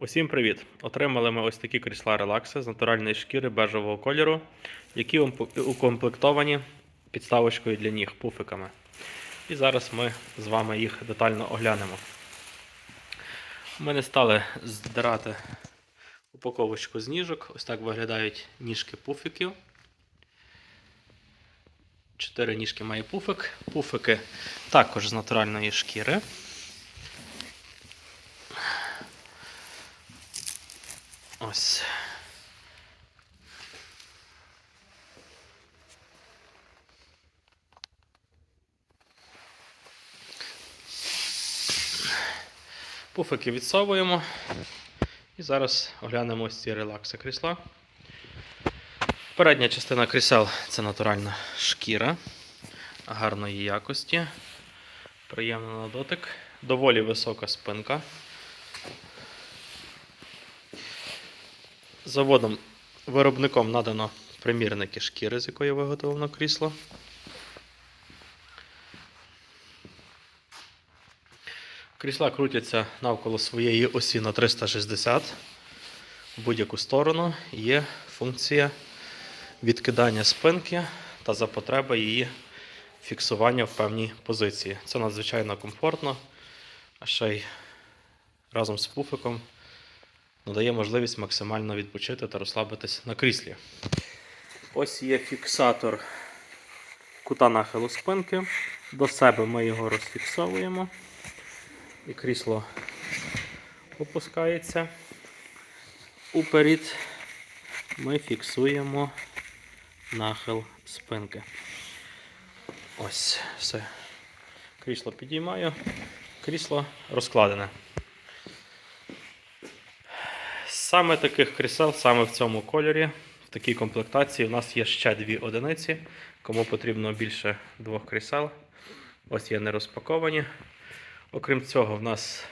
Усім привіт! Отримали ми ось такі крісла релакси з натуральної шкіри бежевого кольору, які укомплектовані підставочкою для ніг пуфиками. І зараз ми з вами їх детально оглянемо. Ми не стали здирати упаковочку з ніжок. Ось так виглядають ніжки пуфиків. Чотири ніжки має пуфик. Пуфики також з натуральної шкіри. Ось. Пуфики відсовуємо. І зараз оглянемо ось ці релакси крісла. Передня частина крісел це натуральна шкіра гарної якості. Приємно на дотик. Доволі висока спинка. Заводом виробником надано примірники шкіри, з якої виготовлено крісло. Крісла крутяться навколо своєї осі на 360 в будь-яку сторону. Є функція відкидання спинки та за потреби її фіксування в певній позиції. Це надзвичайно комфортно, а ще й разом з пуфиком надає можливість максимально відпочити та розслабитись на кріслі. Ось є фіксатор кута нахилу спинки. До себе ми його розфіксовуємо. І крісло опускається. Уперед ми фіксуємо нахил спинки. Ось все. Крісло підіймаю, крісло розкладене. Саме таких крісел, саме в цьому кольорі, в такій комплектації, у нас є ще дві одиниці. Кому потрібно більше двох крісел. Ось є не розпаковані. Окрім цього, в нас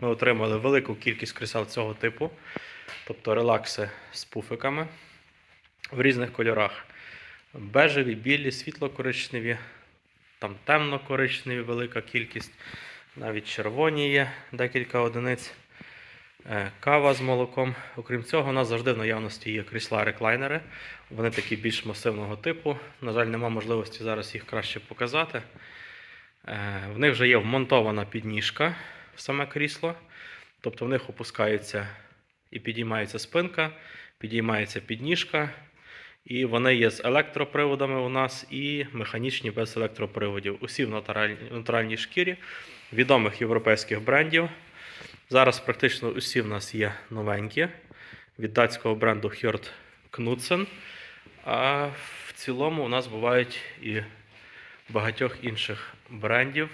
ми отримали велику кількість крісел цього типу, тобто релакси з пуфиками в різних кольорах. Бежеві, білі, світло-коричневі, там темно-коричневі велика кількість, навіть червоні є декілька одиниць. Е, Кава з молоком. Окрім цього, у нас завжди в наявності є крісла-реклайнери. Вони такі більш масивного типу. На жаль, нема можливості зараз їх краще показати. Е, В них вже є вмонтована підніжка в саме крісло. Тобто в них опускається і підіймається спинка, підіймається підніжка. І вони є з електроприводами у нас і механічні без електроприводів. Усі в натуральній шкірі відомих європейських брендів. Зараз практично усі в нас є новенькі від датського бренду Hjort Knudsen. А в цілому у нас бувають і багатьох інших брендів,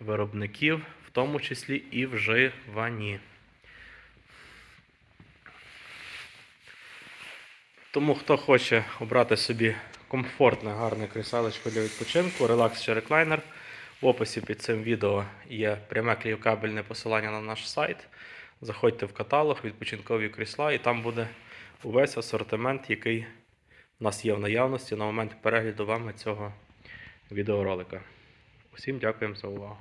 виробників, в тому числі і вживані. Тому хто хоче обрати собі комфортне, гарне кріселечко для відпочинку, релакс чи реклайнер. В описі під цим відео є пряме кліокабельне посилання на наш сайт. Заходьте в каталог відпочинкові крісла, і там буде увесь асортимент, який у нас є в наявності на момент перегляду вами цього відеоролика. Усім дякуємо за увагу.